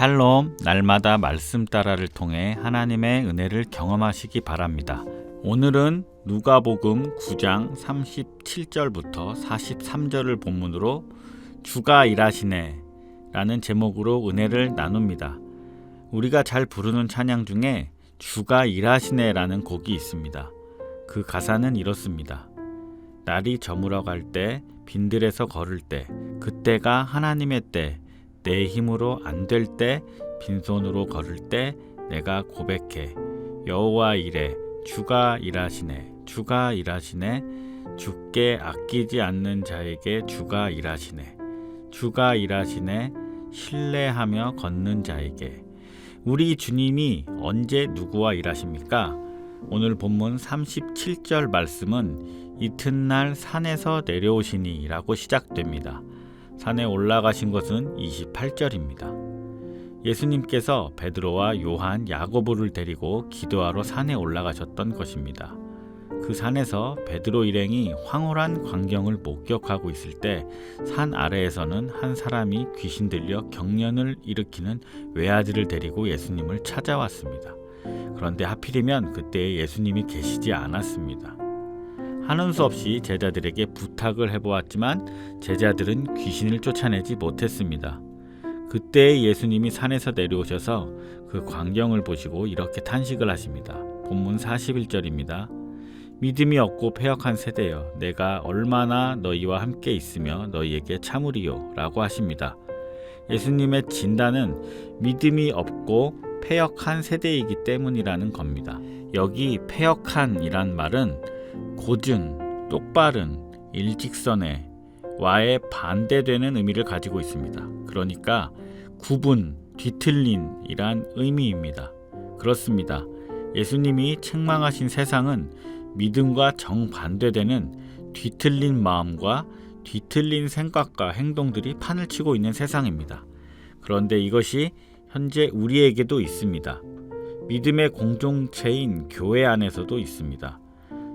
샬롬 날마다 말씀 따라를 통해 하나님의 은혜를 경험하시기 바랍니다. 오늘은 누가복음 9장 37절부터 43절을 본문으로 주가 일하시네 라는 제목으로 은혜를 나눕니다. 우리가 잘 부르는 찬양 중에 주가 일하시네 라는 곡이 있습니다. 그 가사는 이렇습니다. 날이 저물어 갈 때 빈들에서 걸을 때 그때가 하나님의 때 내 힘으로 안 될 때 빈손으로 걸을 때 내가 고백해 여호와 이래 주가 일하시네 주가 일하시네 주께 아끼지 않는 자에게 주가 일하시네 주가 일하시네 신뢰하며 걷는 자에게 우리 주님이 언제 누구와 일하십니까? 오늘 본문 37절 말씀은 이튿날 산에서 내려오시니 라고 시작됩니다. 산에 올라가신 것은 28절입니다. 예수님께서 베드로와 요한, 야고보를 데리고 기도하러 산에 올라가셨던 것입니다. 그 산에서 베드로 일행이 황홀한 광경을 목격하고 있을 때 산 아래에서는 한 사람이 귀신 들려 경련을 일으키는 외아들을 데리고 예수님을 찾아왔습니다. 그런데 하필이면 그때 예수님이 계시지 않았습니다. 하는 수 없이 제자들에게 부탁을 해보았지만 제자들은 귀신을 쫓아내지 못했습니다. 그때 예수님이 산에서 내려오셔서 그 광경을 보시고 이렇게 탄식을 하십니다. 본문 41절입니다. 믿음이 없고 패역한 세대여 내가 얼마나 너희와 함께 있으며 너희에게 참으리요 라고 하십니다. 예수님의 진단은 믿음이 없고 패역한 세대이기 때문이라는 겁니다. 여기 패역한이란 말은 고준, 똑바른, 일직선의 와에 반대되는 의미를 가지고 있습니다. 그러니까 구분, 뒤틀린이란 의미입니다. 그렇습니다. 예수님이 책망하신 세상은 믿음과 정반대되는 뒤틀린 마음과 뒤틀린 생각과 행동들이 판을 치고 있는 세상입니다. 그런데 이것이 현재 우리에게도 있습니다. 믿음의 공동체인 교회 안에서도 있습니다.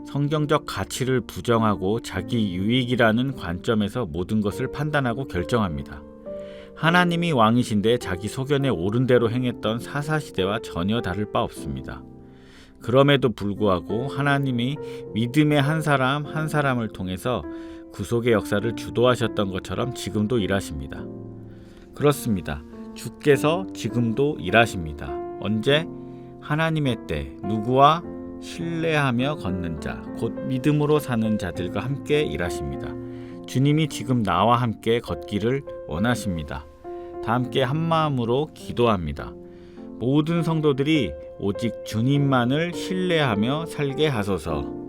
성경적 가치를 부정하고 자기 유익이라는 관점에서 모든 것을 판단하고 결정합니다. 하나님이 왕이신데 자기 소견에 옳은 대로 행했던 사사시대와 전혀 다를 바 없습니다. 그럼에도 불구하고 하나님이 믿음의 한 사람 한 사람을 통해서 구속의 역사를 주도하셨던 것처럼 지금도 일하십니다. 그렇습니다. 주께서 지금도 일하십니다. 언제? 하나님의 때 누구와 신뢰하며 걷는 자, 곧 믿음으로 사는 자들과 함께 일하십니다. 주님이 지금 나와 함께 걷기를 원하십니다. 다 함께 한 마음으로 기도합니다. 모든 성도들이 오직 주님만을 신뢰하며 살게 하소서.